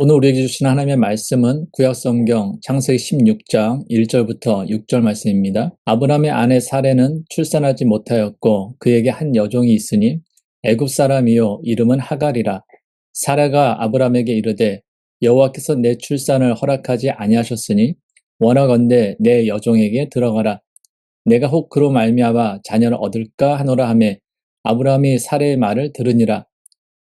오늘 우리에게 주신 하나님의 말씀은 구약성경 창세기 16장 1절부터 6절 말씀입니다. 아브라함의 아내 사레는 출산하지 못하였고 그에게 한 여종이 있으니 애굽 사람이요 이름은 하갈이라. 사라가 아브라함에게 이르되 여호와께서 내 출산을 허락하지 아니하셨으니 원하건대 내 여종에게 들어가라. 내가 혹 그로 말미암아 자녀를 얻을까 하노라 하매 아브라함이 사레의 말을 들으니라.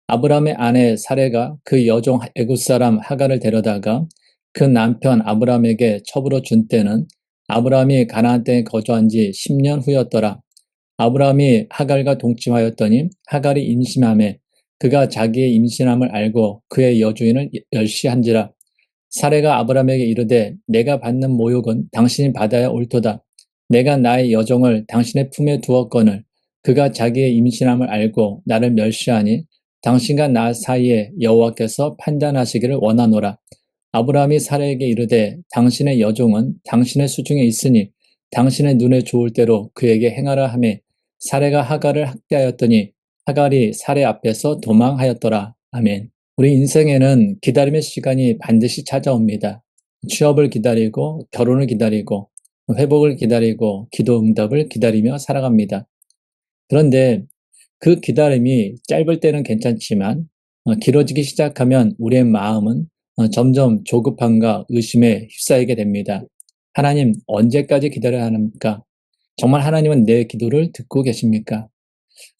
아브라함의 아내 사레가 그 여종 애굽 사람 하갈을 데려다가 그 남편 아브라함에게 첩으로 준 때는 아브라함이 가나안 땅에 거주한 지 10년 후였더라. 아브라함이 하갈과 동침하였더니 하갈이 임신함에 그가 자기의 임신함을 알고 그의 여주인을 열시한지라. 사레가 아브라함에게 이르되 내가 받는 모욕은 당신이 받아야 옳도다. 내가 나의 여종을 당신의 품에 두었거늘 그가 자기의 임신함을 알고 나를 멸시하니 당신과 나 사이에 여호와께서 판단하시기를 원하노라. 아브라함이 사라에게 이르되 당신의 여종은 당신의 수중에 있으니 당신의 눈에 좋을 대로 그에게 행하라 하매 사례가 하갈을 학대하였더니 하갈이 사례 앞에서 도망하였더라. 아멘. 우리 인생에는 기다림의 시간이 반드시 찾아옵니다. 취업을 기다리고 결혼을 기다리고 회복을 기다리고 기도 응답을 기다리며 살아갑니다. 그런데 그 기다림이 짧을 때는 괜찮지만 어, 길어지기 시작하면 우리의 마음은 어, 점점 조급함과 의심에 휩싸이게 됩니다. 하나님 언제까지 기다려야 합니까? 정말 하나님은 내 기도를 듣고 계십니까?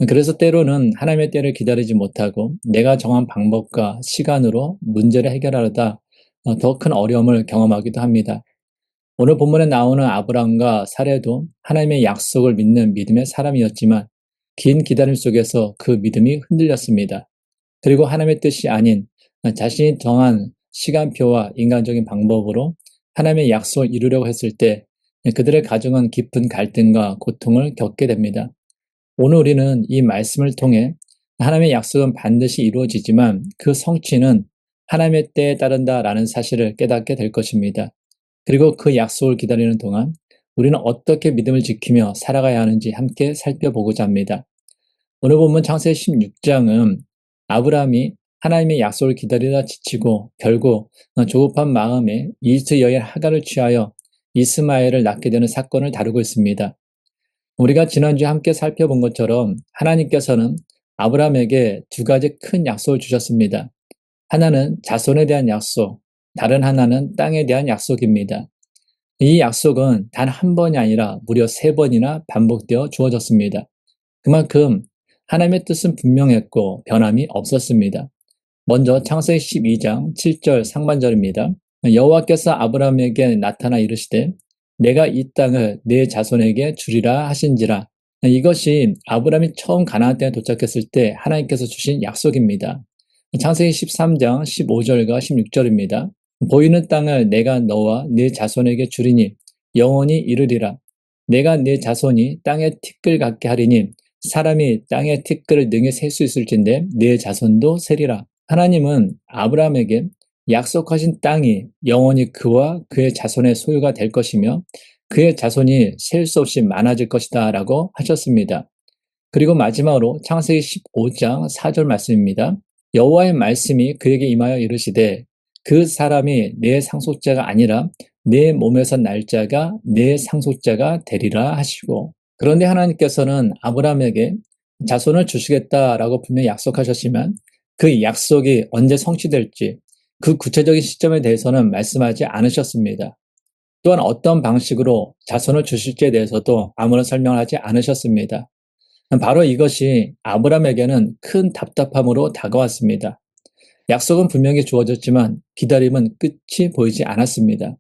그래서 때로는 하나님의 때를 기다리지 못하고 내가 정한 방법과 시간으로 문제를 해결하려다 어, 더큰 어려움을 경험하기도 합니다. 오늘 본문에 나오는 아브라함과 사례도 하나님의 약속을 믿는 믿음의 사람이었지만 긴 기다림 속에서 그 믿음이 흔들렸습니다. 그리고 하나님의 뜻이 아닌 자신이 정한 시간표와 인간적인 방법으로 하나님의 약속을 이루려고 했을 때 그들의 가정은 깊은 갈등과 고통을 겪게 됩니다. 오늘 우리는 이 말씀을 통해 하나님의 약속은 반드시 이루어지지만 그 성취는 하나님의 때에 따른다라는 사실을 깨닫게 될 것입니다. 그리고 그 약속을 기다리는 동안 우리는 어떻게 믿음을 지키며 살아가야 하는지 함께 살펴보고자 합니다. 오늘 본문 창세 16장은 아브라함이 하나님의 약속을 기다리다 지치고 결국 조급한 마음에 이스트 여인 하가를 취하여 이스마엘을 낳게 되는 사건을 다루고 있습니다. 우리가 지난주에 함께 살펴본 것처럼 하나님께서는 아브라함에게 두 가지 큰 약속을 주셨습니다. 하나는 자손에 대한 약속, 다른 하나는 땅에 대한 약속입니다. 이 약속은 단 한 번이 아니라 무려 세 번이나 반복되어 주어졌습니다. 그만큼 하나님의 뜻은 분명했고 변함이 없었습니다. 먼저 창세기 12장 7절 상반절입니다. 여호와께서 아브라함에게 나타나 이르시되 내가 이 땅을 내 자손에게 주리라 하신지라 이것이 아브라함이 처음 가나안 땅에 도착했을 때 하나님께서 주신 약속입니다. 창세기 13장 15절과 16절입니다. 보이는 땅을 내가 너와 네 자손에게 주리니 영원히 이르리라. 내가 네 자손이 땅에 티끌 같게 하리니 사람이 땅의 티끌을 능히 셀 수 있을진데 네 자손도 세리라. 하나님은 아브라함에게 약속하신 땅이 영원히 그와 그의 자손의 소유가 될 것이며 그의 자손이 셀 수 없이 많아질 것이다 라고 하셨습니다. 그리고 마지막으로 창세기 15장 4절 말씀입니다. 여호와의 말씀이 그에게 임하여 이르시되 그 사람이 내 상속자가 아니라 내 몸에서 날짜가 내 상속자가 되리라 하시고 그런데 하나님께서는 아브라함에게 자손을 주시겠다라고 분명히 약속하셨지만 그 약속이 언제 성취될지 그 구체적인 시점에 대해서는 말씀하지 않으셨습니다. 또한 어떤 방식으로 자손을 주실지에 대해서도 아무런 설명을 하지 않으셨습니다. 바로 이것이 아브라함에게는 큰 답답함으로 다가왔습니다. 약속은 분명히 주어졌지만 기다림은 끝이 보이지 않았습니다.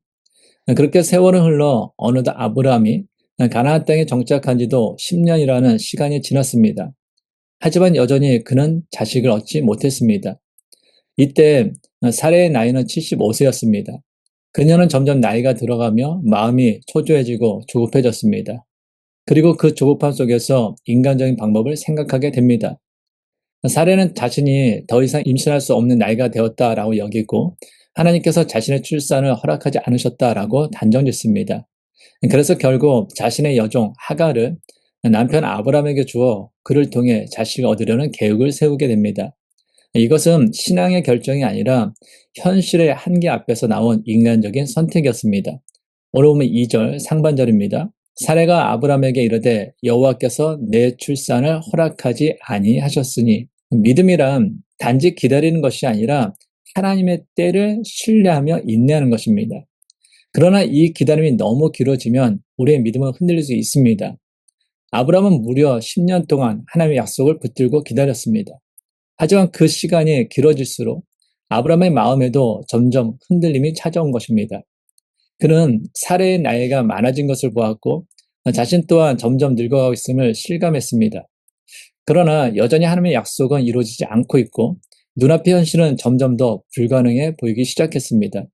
그렇게 세월은 흘러 어느덧 아브라함이 가나안 땅에 정착한 지도 10년이라는 시간이 지났습니다. 하지만 여전히 그는 자식을 얻지 못했습니다. 이때 사례의 나이는 75세였습니다. 그녀는 점점 나이가 들어가며 마음이 초조해지고 조급해졌습니다. 그리고 그 조급함 속에서 인간적인 방법을 생각하게 됩니다. 사례는 자신이 더 이상 임신할 수 없는 나이가 되었다라고 여기고 하나님께서 자신의 출산을 허락하지 않으셨다라고 단정짓습니다. 그래서 결국 자신의 여종 하가를 남편 아브라함에게 주어 그를 통해 자식을 얻으려는 계획을 세우게 됩니다. 이것은 신앙의 결정이 아니라 현실의 한계 앞에서 나온 인간적인 선택이었습니다. 오늘 보면 2절 상반절입니다. 사례가 아브라함에게 이르되 여호와께서 내 출산을 허락하지 아니하셨으니 믿음이란 단지 기다리는 것이 아니라 하나님의 때를 신뢰하며 인내하는 것입니다. 그러나 이 기다림이 너무 길어지면 우리의 믿음은 흔들릴 수 있습니다. 아브라함은 무려 10년 동안 하나님의 약속을 붙들고 기다렸습니다. 하지만 그 시간이 길어질수록 아브라함의 마음에도 점점 흔들림이 찾아온 것입니다. 그는 사례의 나이가 많아진 것을 보았고 자신 또한 점점 늙어가고 있음을 실감했습니다. 그러나 여전히 하나님의 약속은 이루어지지 않고 있고 눈앞의 현실은 점점 더 불가능해 보이기 시작했습니다.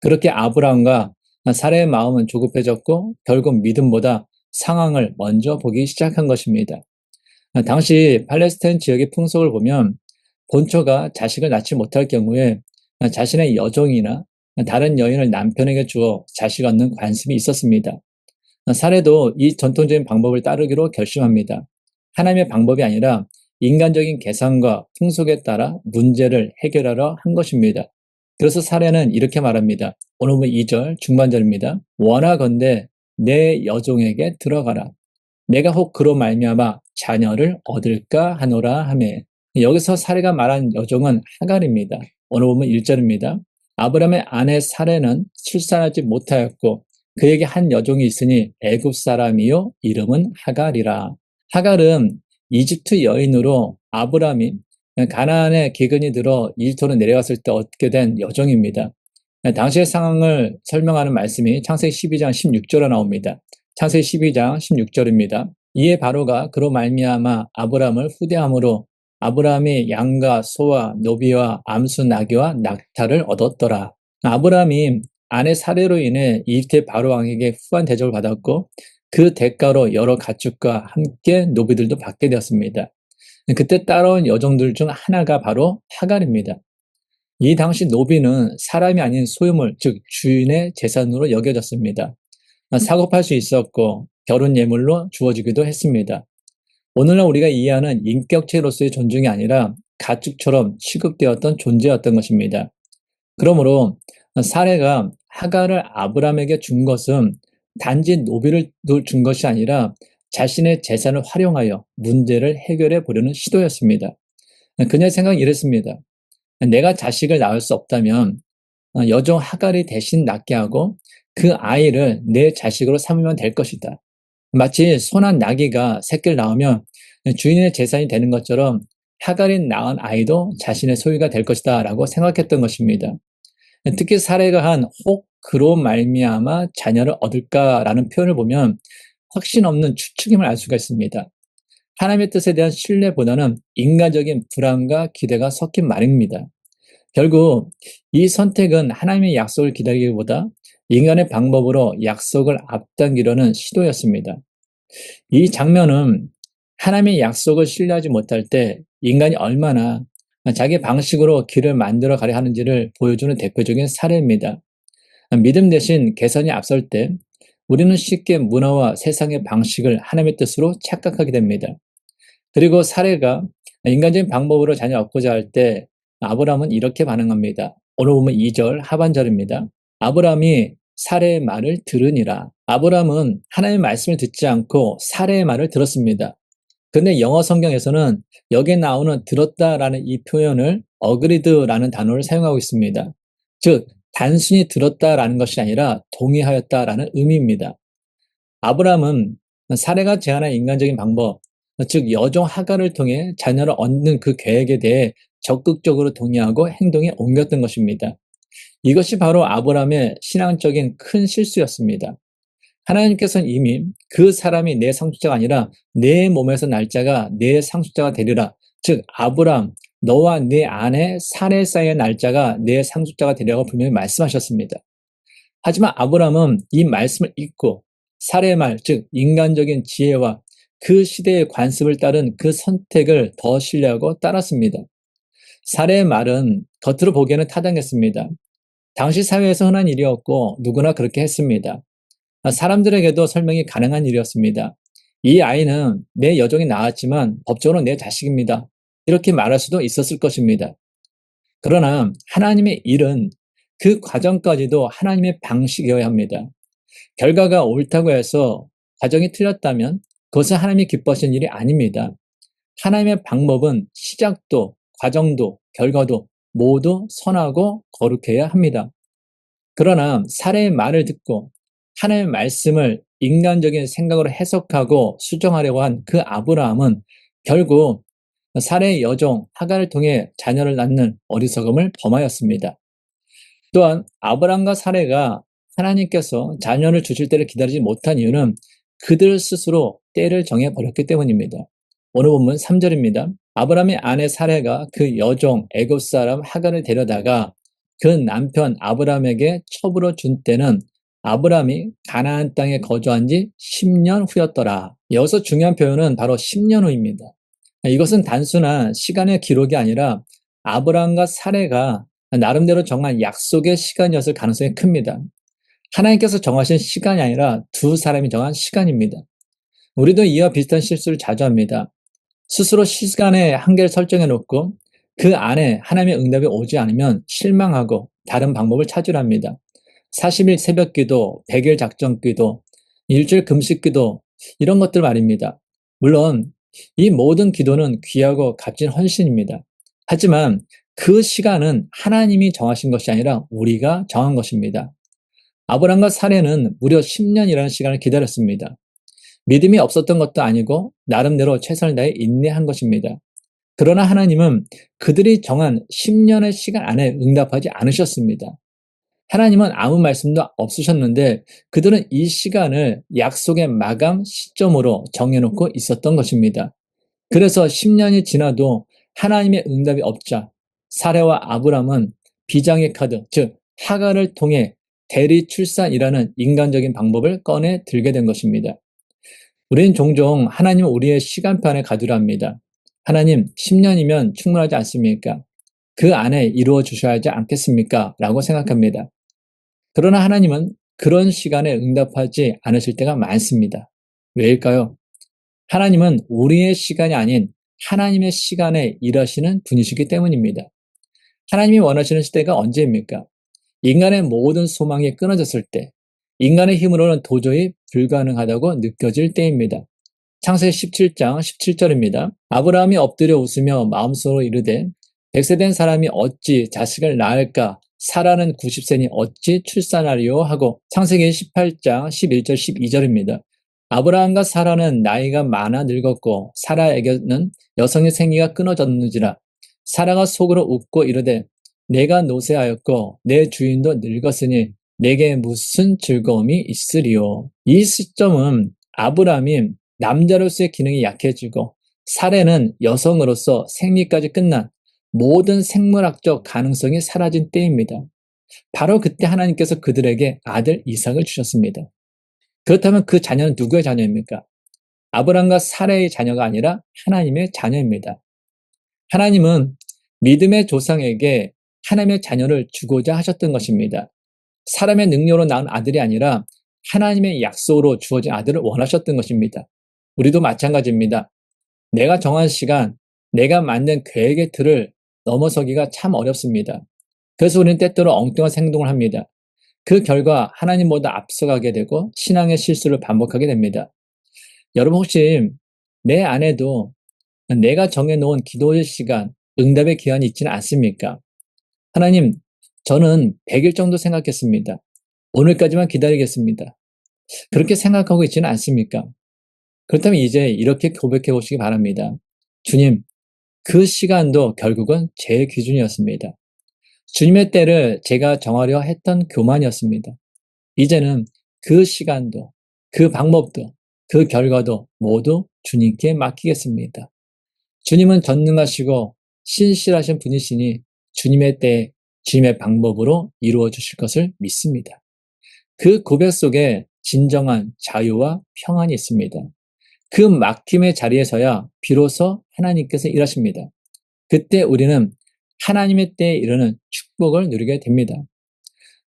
그렇게 아브라함과 사례의 마음은 조급해졌고 결국 믿음보다 상황을 먼저 보기 시작한 것입니다. 당시 팔레스타인 지역의 풍속을 보면 본처가 자식을 낳지 못할 경우에 자신의 여종이나 다른 여인을 남편에게 주어 자식 얻는 관습이 있었습니다. 사례도 이 전통적인 방법을 따르기로 결심합니다. 하나님의 방법이 아니라 인간적인 계산과 풍속에 따라 문제를 해결하려 한 것입니다. 그래서 사례는 이렇게 말합니다. 오늘 보 2절 중반절입니다. 원하건대 내 여종에게 들어가라. 내가 혹 그로 말미암아 자녀를 얻을까 하노라 하매 여기서 사례가 말한 여종은 하갈입니다. 오늘 보면 1절입니다. 아브라함의 아내 사례는 출산하지 못하였고 그에게 한 여종이 있으니 애굽 사람이요 이름은 하갈이라. 하갈은 이집트 여인으로 아브라함이 가나안에 기근이 들어 이집트로 내려갔을 때 얻게 된 여종입니다. 당시의 상황을 설명하는 말씀이 창세기 12장 16절에 나옵니다. 창세기 12장 16절입니다. 이에 바로가 그로 말미암아 아브라함을 후대함으로 아브라함이 양과 소와 노비와 암수 나귀와 낙타를 얻었더라. 아브라함이 아내 사례로 인해 이집트 바로 왕에게 후한 대접을 받았고 그 대가로 여러 가축과 함께 노비들도 받게 되었습니다. 그때 따라온 여종들 중 하나가 바로 하갈입니다. 이 당시 노비는 사람이 아닌 소유물, 즉 주인의 재산으로 여겨졌습니다. 사고팔 수 있었고 결혼 예물로 주어지기도 했습니다. 오늘날 우리가 이해하는 인격체로서의 존중이 아니라 가축처럼 취급되었던 존재였던 것입니다. 그러므로 사례가 하가를 아브람에게 준 것은 단지 노비를 준 것이 아니라 자신의 재산을 활용하여 문제를 해결해 보려는 시도였습니다. 그녀의 생각은 이랬습니다. 내가 자식을 낳을 수 없다면 여종 하갈이 대신 낳게 하고 그 아이를 내 자식으로 삼으면 될 것이다. 마치 소난 나귀가 새끼를 낳으면 주인의 재산이 되는 것처럼 하갈이 낳은 아이도 자신의 소유가 될 것이다 라고 생각했던 것입니다. 특히 사례가 한 혹 그로 말미암아 자녀를 얻을까라는 표현을 보면 확신 없는 추측임을 알 수가 있습니다. 하나님의 뜻에 대한 신뢰보다는 인간적인 불안과 기대가 섞인 말입니다. 결국 이 선택은 하나님의 약속을 기다리기보다 인간의 방법으로 약속을 앞당기려는 시도였습니다. 이 장면은 하나님의 약속을 신뢰하지 못할 때 인간이 얼마나 자기 방식으로 길을 만들어 가려 하는지를 보여주는 대표적인 사례입니다. 믿음 대신 개선이 앞설 때 우리는 쉽게 문화와 세상의 방식을 하나님의 뜻으로 착각하게 됩니다. 그리고 사례가 인간적인 방법으로 자녀 얻고자 할 때 아브라함은 이렇게 반응합니다. 오늘 보면 2절 하반절입니다. 아브라함이 사례의 말을 들으니라. 아브라함은 하나님의 말씀을 듣지 않고 사례의 말을 들었습니다. 근데 영어 성경에서는 여기에 나오는 들었다라는 이 표현을 agreed라는 단어를 사용하고 있습니다. 즉, 단순히 들었다라는 것이 아니라 동의하였다라는 의미입니다. 아브라함은 사례가 제안한 인간적인 방법, 즉 여종 하가를 통해 자녀를 얻는 그 계획에 대해 적극적으로 동의하고 행동에 옮겼던 것입니다. 이것이 바로 아브라함의 신앙적인 큰 실수였습니다. 하나님께서는 이미 그 사람이 내 상속자가 아니라 내 몸에서 날짜가 내 상속자가 되리라. 즉 아브라함 너와 네 아내 사례 사이의 날짜가 내 상속자가 되리라고 분명히 말씀하셨습니다. 하지만 아브라함은 이 말씀을 잊고 사례의 말, 즉 인간적인 지혜와 그 시대의 관습을 따른 그 선택을 더 신뢰하고 따랐습니다. 사례의 말은 겉으로 보기에는 타당했습니다. 당시 사회에서 흔한 일이었고 누구나 그렇게 했습니다. 사람들에게도 설명이 가능한 일이었습니다. 이 아이는 내 여종이 낳았지만 법적으로 내 자식입니다. 이렇게 말할 수도 있었을 것입니다. 그러나 하나님의 일은 그 과정까지도 하나님의 방식이어야 합니다. 결과가 옳다고 해서 과정이 틀렸다면 그것은 하나님이 기뻐하시는 일이 아닙니다. 하나님의 방법은 시작도, 과정도, 결과도 모두 선하고 거룩해야 합니다. 그러나 사례의 말을 듣고 하나님의 말씀을 인간적인 생각으로 해석하고 수정하려고 한 그 아브라함은 결국 사례의 여종 하가를 통해 자녀를 낳는 어리석음을 범하였습니다. 또한 아브라함과 사례가 하나님께서 자녀를 주실 때를 기다리지 못한 이유는 그들 스스로 때를 정해 버렸기 때문입니다. 오늘 본문 3절입니다. 아브라함의 아내 사례가 그 여종 애굽 사람 하가를 데려다가 그 남편 아브라함에게 첩으로 준 때는 아브라함이 가나안 땅에 거주한 지 10년 후였더라. 여기서 중요한 표현은 바로 10년 후입니다. 이것은 단순한 시간의 기록이 아니라 아브라함과 사례가 나름대로 정한 약속의 시간이었을 가능성이 큽니다. 하나님께서 정하신 시간이 아니라 두 사람이 정한 시간입니다. 우리도 이와 비슷한 실수를 자주 합니다. 스스로 시간의 한계를 설정해 놓고 그 안에 하나님의 응답이 오지 않으면 실망하고 다른 방법을 찾으랍니다. 40일 새벽 기도, 100일 작전 기도, 일주일 금식 기도, 이런 것들 말입니다. 물론 이 모든 기도는 귀하고 값진 헌신입니다. 하지만 그 시간은 하나님이 정하신 것이 아니라 우리가 정한 것입니다. 아브람과 사례는 무려 10년이라는 시간을 기다렸습니다. 믿음이 없었던 것도 아니고 나름대로 최선을 다해 인내한 것입니다. 그러나 하나님은 그들이 정한 10년의 시간 안에 응답하지 않으셨습니다. 하나님은 아무 말씀도 없으셨는데 그들은 이 시간을 약속의 마감 시점으로 정해놓고 있었던 것입니다. 그래서 10년이 지나도 하나님의 응답이 없자 사례와 아브람은 비장의 카드, 즉 하가를 통해 대리 출산이라는 인간적인 방법을 꺼내 들게 된 것입니다. 우리는 종종 하나님 우리의 시간판에 가두랍니다. 하나님 10년이면 충분하지 않습니까? 그 안에 이루어 주셔야 하지 않겠습니까? 라고 생각합니다. 그러나 하나님은 그런 시간에 응답하지 않으실 때가 많습니다. 왜일까요? 하나님은 우리의 시간이 아닌 하나님의 시간에 일하시는 분이시기 때문입니다. 하나님이 원하시는 시대가 언제입니까? 인간의 모든 소망이 끊어졌을 때, 인간의 힘으로는 도저히 불가능하다고 느껴질 때입니다. 창세 17장 17절입니다. 아브라함이 엎드려 웃으며 마음속으로 이르되 백세 된 사람이 어찌 자식을 낳을까 사라는 90세니 어찌 출산하리요 하고 창세기 18장 11절 12절입니다. 아브라함과 사라는 나이가 많아 늙었고 사라에게는 여성의 생기가 끊어졌는지라 사라가 속으로 웃고 이르되 내가 노쇠하였고 내 주인도 늙었으니 내게 무슨 즐거움이 있으리요. 이 시점은 아브라함이 남자로서의 기능이 약해지고 사례는 여성으로서 생리까지 끝난 모든 생물학적 가능성이 사라진 때입니다. 바로 그때 하나님께서 그들에게 아들 이삭을 주셨습니다. 그렇다면 그 자녀는 누구의 자녀입니까? 아브람과 사례의 자녀가 아니라 하나님의 자녀입니다. 하나님은 믿음의 조상에게 하나님의 자녀를 주고자 하셨던 것입니다. 사람의 능력으로 낳은 아들이 아니라 하나님의 약속으로 주어진 아들을 원하셨던 것입니다. 우리도 마찬가지입니다. 내가 정한 시간, 내가 만든 계획의 틀을 넘어서기가 참 어렵습니다. 그래서 우리는 때때로 엉뚱한 행동을 합니다. 그 결과 하나님보다 앞서가게 되고 신앙의 실수를 반복하게 됩니다. 여러분 혹시 내 안에도 내가 정해놓은 기도의 시간, 응답의 기한이 있지는 않습니까? 하나님, 저는 100일 정도 생각했습니다. 오늘까지만 기다리겠습니다. 그렇게 생각하고 있지는 않습니까? 그렇다면 이제 이렇게 고백해 보시기 바랍니다. 주님, 그 시간도 결국은 제 기준이었습니다. 주님의 때를 제가 정하려 했던 교만이었습니다. 이제는 그 시간도, 그 방법도, 그 결과도 모두 주님께 맡기겠습니다. 주님은 전능하시고 신실하신 분이시니 주님의 때, 주님의 방법으로 이루어 주실 것을 믿습니다. 그 고백 속에 진정한 자유와 평안이 있습니다. 그 막힘의 자리에서야 비로소 하나님께서 일하십니다. 그때 우리는 하나님의 때에 이르는 축복을 누리게 됩니다.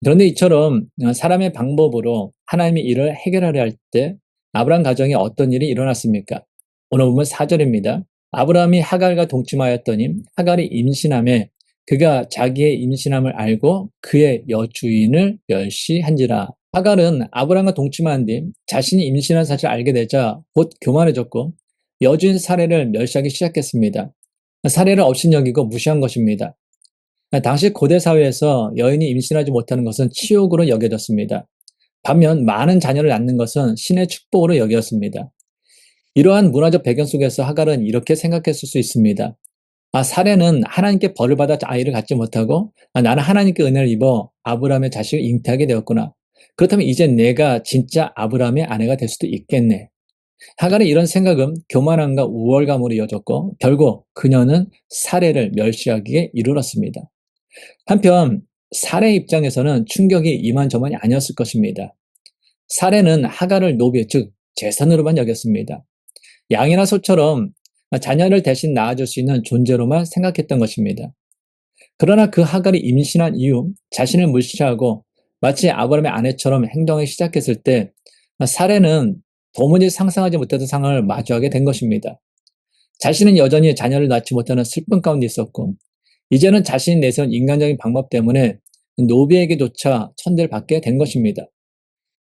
그런데 이처럼 사람의 방법으로 하나님의 일을 해결하려 할 때 아브라함 가정에 어떤 일이 일어났습니까? 오늘 보면 4절입니다. 아브라함이 하갈과 동침하였더니 하갈이 임신함에 그가 자기의 임신함을 알고 그의 여주인을 멸시한지라. 하갈은 아브라함과 동침한 뒤 자신이 임신한 사실을 알게 되자 곧 교만해졌고 여주인 사례를 멸시하기 시작했습니다. 사례를 업신여기고 무시한 것입니다. 당시 고대 사회에서 여인이 임신하지 못하는 것은 치욕으로 여겨졌습니다. 반면 많은 자녀를 낳는 것은 신의 축복으로 여겼습니다. 이러한 문화적 배경 속에서 하갈은 이렇게 생각했을 수 있습니다. 아, 사례는 하나님께 벌을 받아 아이를 갖지 못하고 아, 나는 하나님께 은혜를 입어 아브라함의 자식을 잉태하게 되었구나. 그렇다면 이제 내가 진짜 아브라함의 아내가 될 수도 있겠네. 하갈의 이런 생각은 교만함과 우월감으로 이어졌고 결국 그녀는 사례를 멸시하기에 이르렀습니다. 한편 사례 입장에서는 충격이 이만저만이 아니었을 것입니다. 사례는 하갈을 노비, 즉 재산으로만 여겼습니다. 양이나 소처럼 자녀를 대신 낳아줄 수 있는 존재로만 생각했던 것입니다. 그러나 그 하갈이 임신한 이후 자신을 무시하고 마치 아브라함의 아내처럼 행동하기 시작했을 때 사례는 도무지 상상하지 못했던 상황을 마주하게 된 것입니다. 자신은 여전히 자녀를 낳지 못하는 슬픔 가운데 있었고 이제는 자신이 내세운 인간적인 방법 때문에 노비에게조차 천대를 받게 된 것입니다.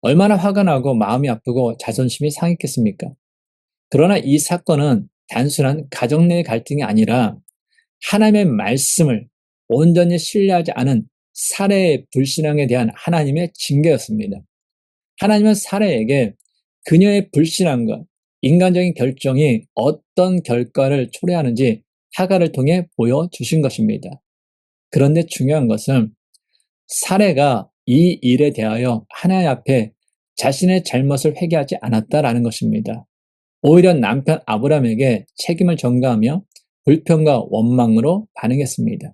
얼마나 화가 나고 마음이 아프고 자존심이 상했겠습니까? 그러나 이 사건은 단순한 가정 내 갈등이 아니라 하나님의 말씀을 온전히 신뢰하지 않은 사례의 불신앙에 대한 하나님의 징계였습니다. 하나님은 사례에게 그녀의 불신앙과 인간적인 결정이 어떤 결과를 초래하는지 하가를 통해 보여주신 것입니다. 그런데 중요한 것은 사례가 이 일에 대하여 하나님 앞에 자신의 잘못을 회개하지 않았다라는 것입니다. 오히려 남편 아브람에게 책임을 전가하며 불평과 원망으로 반응했습니다.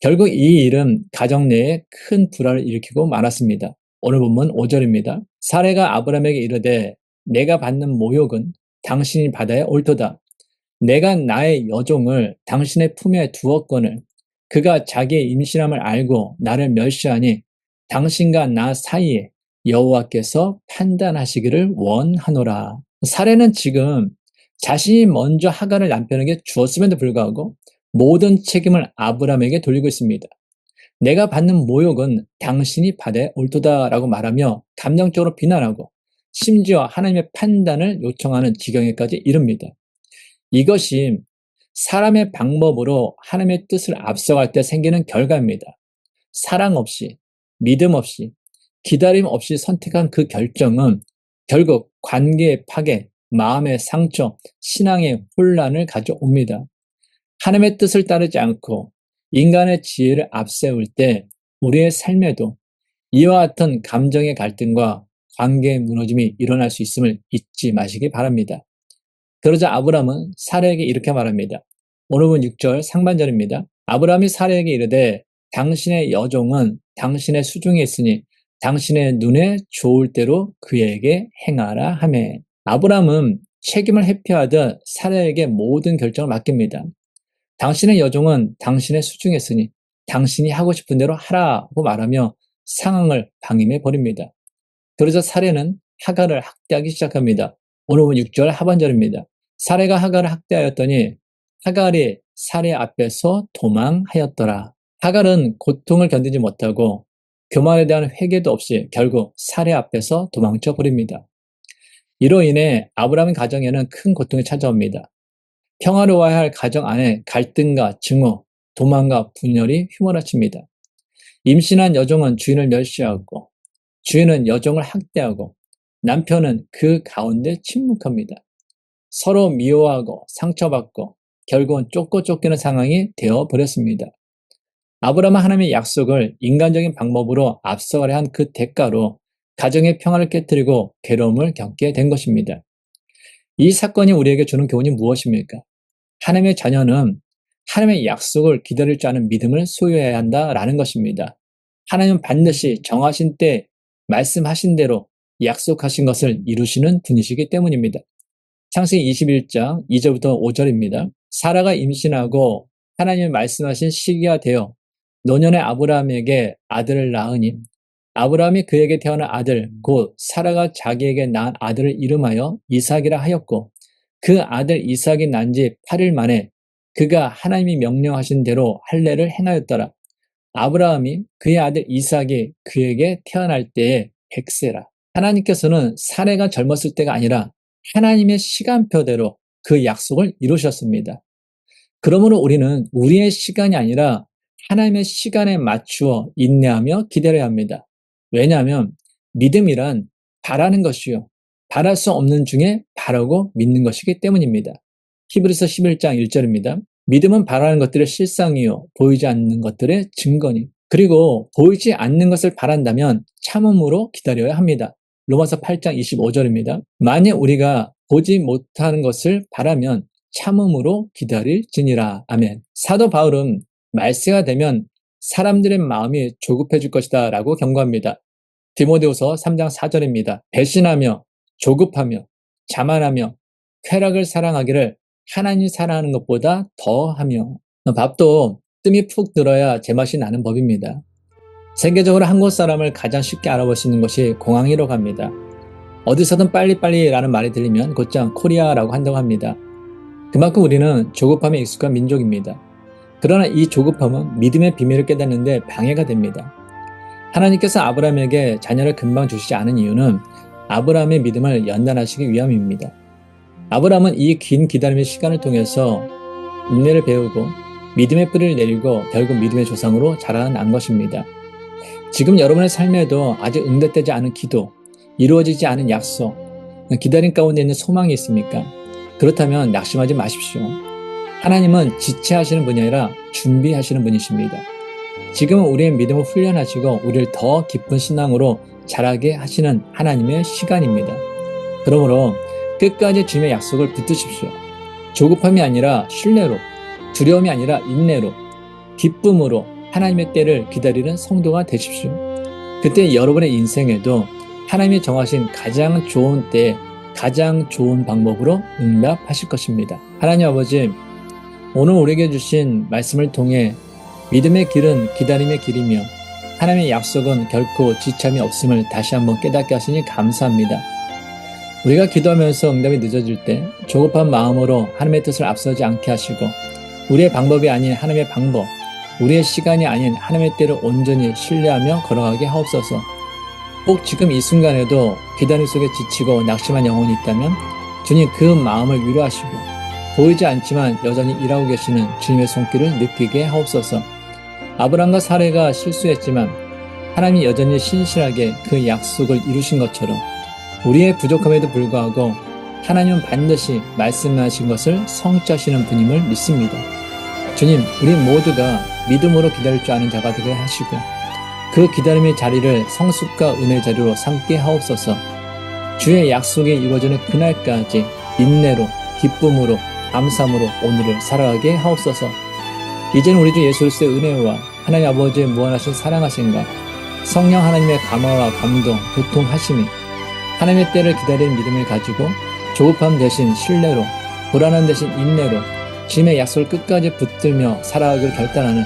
결국 이 일은 가정 내에 큰 불화를 일으키고 말았습니다. 오늘 본문 5절입니다. 사례가 아브람에게 이르되 내가 받는 모욕은 당신이 받아야 옳도다. 내가 나의 여종을 당신의 품에 두었거늘 그가 자기의 임신함을 알고 나를 멸시하니 당신과 나 사이에 여호와께서 판단하시기를 원하노라. 사례는 지금 자신이 먼저 하가를 남편에게 주었음에도 불구하고 모든 책임을 아브람에게 돌리고 있습니다. 내가 받는 모욕은 당신이 받아 옳도다라고 말하며 감정적으로 비난하고 심지어 하나님의 판단을 요청하는 지경에까지 이릅니다. 이것이 사람의 방법으로 하나님의 뜻을 앞서갈 때 생기는 결과입니다. 사랑 없이, 믿음 없이, 기다림 없이 선택한 그 결정은 결국 관계의 파괴, 마음의 상처, 신앙의 혼란을 가져옵니다. 하나님의 뜻을 따르지 않고 인간의 지혜를 앞세울 때 우리의 삶에도 이와 같은 감정의 갈등과 관계의 무너짐이 일어날 수 있음을 잊지 마시기 바랍니다. 그러자 아브라함은 사례에게 이렇게 말합니다. 오늘은 6절 상반절입니다. 아브라함이 사례에게 이르되 당신의 여종은 당신의 수중에 있으니 당신의 눈에 좋을 대로 그에게 행하라 하매 아브라함은 책임을 회피하듯 사례에게 모든 결정을 맡깁니다. 당신의 여종은 당신의 수중에 있으니 당신이 하고 싶은 대로 하라고 말하며 상황을 방임해 버립니다. 그러자 사례는 하가를 학대하기 시작합니다. 오늘 은 6절 하반절입니다. 사례가 하갈을 학대하였더니 하갈이 사례 앞에서 도망하였더라. 하갈은 고통을 견디지 못하고 교만에 대한 회개도 없이 결국 사례 앞에서 도망쳐 버립니다. 이로 인해 아브라함의 가정에는 큰 고통이 찾아옵니다. 평화로워야 할 가정 안에 갈등과 증오, 도망과 분열이 휘몰아칩니다. 임신한 여종은 주인을 멸시하고 주인은 여종을 학대하고 남편은 그 가운데 침묵합니다. 서로 미워하고 상처받고 결국은 쫓고 쫓기는 상황이 되어 버렸습니다. 아브라함은 하나님의 약속을 인간적인 방법으로 앞서가려 한 그 대가로 가정의 평화를 깨뜨리고 괴로움을 겪게 된 것입니다. 이 사건이 우리에게 주는 교훈이 무엇입니까? 하나님의 자녀는 하나님의 약속을 기다릴 줄 아는 믿음을 소유해야 한다라는 것입니다. 하나님은 반드시 정하신 때 말씀하신 대로 약속하신 것을 이루시는 분이시기 때문입니다. 창세기 21장 2절부터 5절입니다. 사라가 임신하고 하나님이 말씀하신 시기가 되어 노년의 아브라함에게 아들을 낳으니 아브라함이 그에게 태어난 아들 곧 사라가 자기에게 낳은 아들을 이름하여 이삭이라 하였고 그 아들 이삭이 난 지 8일 만에 그가 하나님이 명령하신 대로 할례를 행하였더라. 아브라함이 그의 아들 이삭이 그에게 태어날 때에 100세라. 하나님께서는 사례가 젊었을 때가 아니라 하나님의 시간표대로 그 약속을 이루셨습니다. 그러므로 우리는 우리의 시간이 아니라 하나님의 시간에 맞추어 인내하며 기다려야 합니다. 왜냐하면 믿음이란 바라는 것이요. 바랄 수 없는 중에 바라고 믿는 것이기 때문입니다. 히브리서 11장 1절입니다. 믿음은 바라는 것들의 실상이요. 보이지 않는 것들의 증거니. 그리고 보이지 않는 것을 바란다면 참음으로 기다려야 합니다. 로마서 8장 25절입니다. 만약 우리가 보지 못하는 것을 바라면 참음으로 기다릴지니라. 아멘. 사도 바울은 말세가 되면 사람들의 마음이 조급해질 것이다 라고 경고합니다. 디모데후서 3장 4절입니다. 배신하며 조급하며 자만하며 쾌락을 사랑하기를 하나님 사랑하는 것보다 더하며 밥도 뜸이 푹 들어야 제맛이 나는 법입니다. 세계적으로 한국 사람을 가장 쉽게 알아볼 수 있는 것이 공항이라고 합니다. 어디서든 빨리빨리라는 말이 들리면 곧장 코리아라고 한다고 합니다. 그만큼 우리는 조급함에 익숙한 민족입니다. 그러나 이 조급함은 믿음의 비밀을 깨닫는데 방해가 됩니다. 하나님께서 아브라함에게 자녀를 금방 주시지 않은 이유는 아브라함의 믿음을 연단하시기 위함입니다. 아브라함은 이 긴 기다림의 시간을 통해서 인내를 배우고 믿음의 뿌리를 내리고 결국 믿음의 조상으로 자라난 것입니다. 지금 여러분의 삶에도 아직 응답되지 않은 기도, 이루어지지 않은 약속, 기다림 가운데 있는 소망이 있습니까? 그렇다면 낙심하지 마십시오. 하나님은 지체하시는 분이 아니라 준비하시는 분이십니다. 지금은 우리의 믿음을 훈련하시고 우리를 더 깊은 신앙으로 자라게 하시는 하나님의 시간입니다. 그러므로 끝까지 주님의 약속을 붙드십시오. 조급함이 아니라 신뢰로, 두려움이 아니라 인내로, 기쁨으로 하나님의 때를 기다리는 성도가 되십시오. 그때 여러분의 인생에도 하나님이 정하신 가장 좋은 때, 가장 좋은 방법으로 응답하실 것입니다. 하나님 아버지, 오늘 우리에게 주신 말씀을 통해 믿음의 길은 기다림의 길이며 하나님의 약속은 결코 지참이 없음을 다시 한번 깨닫게 하시니 감사합니다. 우리가 기도하면서 응답이 늦어질 때 조급한 마음으로 하나님의 뜻을 앞서지 않게 하시고 우리의 방법이 아닌 하나님의 방법, 우리의 시간이 아닌 하나님의 때를 온전히 신뢰하며 걸어가게 하옵소서. 꼭 지금 이 순간에도 기다림 속에 지치고 낙심한 영혼이 있다면 주님 그 마음을 위로하시고 보이지 않지만 여전히 일하고 계시는 주님의 손길을 느끼게 하옵소서. 아브람과 사례가 실수했지만 하나님이 여전히 신실하게 그 약속을 이루신 것처럼 우리의 부족함에도 불구하고 하나님은 반드시 말씀하신 것을 성취하시는 분임을 믿습니다. 주님, 우리 모두가 믿음으로 기다릴 줄 아는 자가 되게 하시고 그 기다림의 자리를 성숙과 은혜 자리로 삼게 하옵소서. 주의 약속이 이루어지는 그날까지 인내로 기쁨으로 감사함으로 오늘을 살아가게 하옵소서. 이제는 우리 주 예수 그리스도의 은혜와 하나님 아버지의 무한하신 사랑하심과 성령 하나님의 감화와 감동, 교통하심이 하나님의 때를 기다리는 믿음을 가지고 조급함 대신 신뢰로 불안함 대신 인내로 주님의 약속을 끝까지 붙들며 살아가기를 결단하는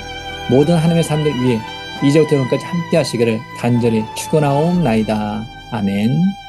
모든 하나님의 사람들 위해 이제부터 영까지 함께 하시기를 간절히 축원하옵나이다. 아멘.